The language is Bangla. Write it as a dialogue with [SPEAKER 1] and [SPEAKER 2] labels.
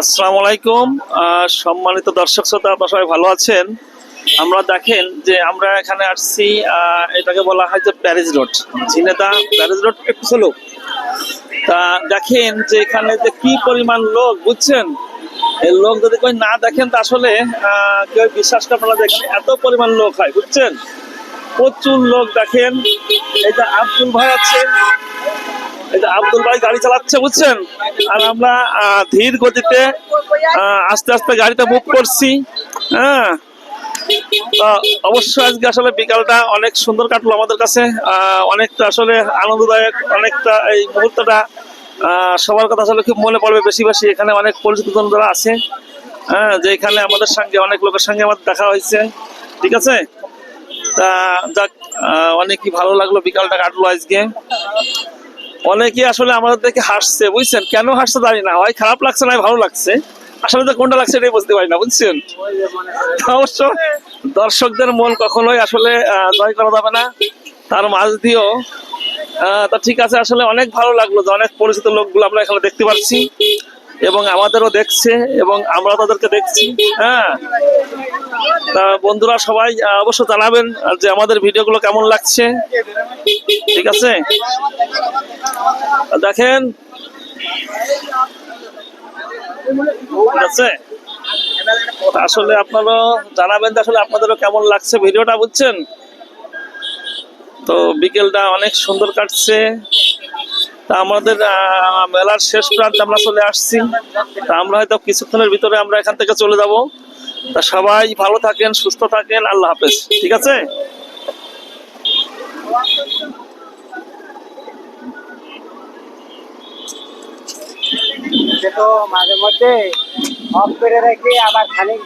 [SPEAKER 1] আসসালামু আলাইকুম। সম্মানিত দর্শক শ্রোতা, আপনারা সবাই ভালো আছেন? আমরা দেখেন যে আমরা এখানে আসছি এটাকে বলা হয় যে Paris road. Jhenaidah Paris road একটু চলো তা দেখেন যে এখানে যে কি পরিমাণ লোক, বুঝছেন? লোক যদি কেউ না দেখেন, তা আসলে কেউ বিশ্বাস করবে না এত পরিমাণ লোক হয়, বুঝছেন? প্রচুর লোক দেখেন। এই যে আব্দুল ভাই আছে আব্দুল ভাই গাড়ি চালাচ্ছে, বুঝছেন? আর আমরা ধীর গতিতে আস্তে আস্তে গাড়িটা বুক করছি হ্যাঁ? অবশ্যই আজকে আসলে বিকালটা অনেক সুন্দর কাটলো আমাদের কাছে অনেকটা আসলে আনন্দদায়ক, অনেকটা এই মুহূর্তটা সবার কথা আসলে খুব মনে পড়বে বেশি বেশি। এখানে অনেক পরিচিত জনরা আছে হ্যাঁ? যে এখানে আমাদের সঙ্গে, অনেক লোকের সঙ্গে আমার দেখা হয়েছে, ঠিক আছে? তা যাক অনেকই ভালো লাগল বিকালটা কাটলো আজকে। অনেকে আসলে আমাদের দেখে হাসছে, বুঝছেন? কেন হাসছে জানি না, হয় খারাপ লাগছে না ভালো লাগছে। আসলে তো কোনটা লাগছে এটাই বুঝতে পারি না, বুঝছেন? অবশ্য দর্শকদের মন কখনোই আসলে জয় করা যাবে না। তার মাঝ দিয়েও তা ঠিক আছে, আসলে অনেক ভালো লাগল যে অনেক পরিচিত লোকগুলো আমরা এখানে দেখতে পাচ্ছি। এবং আমাদেরও দেখছে এবং আমরা তাদেরকে দেখছি। হ্যাঁ। তা বন্ধুরা সবাই অবশ্য জানাবেন যে আমাদের ভিডিওগুলো কেমন লাগছে। ঠিক আছে? দেখেন। ঠিক আছে? আসলে আপনারা জানাবেন আসলে আপনাদেরও কেমন লাগছে ভিডিওটা, বুঝছেন? তো বিকেলটা অনেক সুন্দর কাটছে। তা আমাদের মেলার শেষ প্রান্তে আমরা চলে আসছি। তা আমরা হয়তো কিছুক্ষণের ভিতরে আমরা এখান থেকে চলে যাব। তা সবাই ভালো থাকেন, সুস্থ থাকেন, আল্লাহ হাফেজ। ঠিক আছে?
[SPEAKER 2] মাঝে মধ্যে অফ করে রেখে আবার খানিক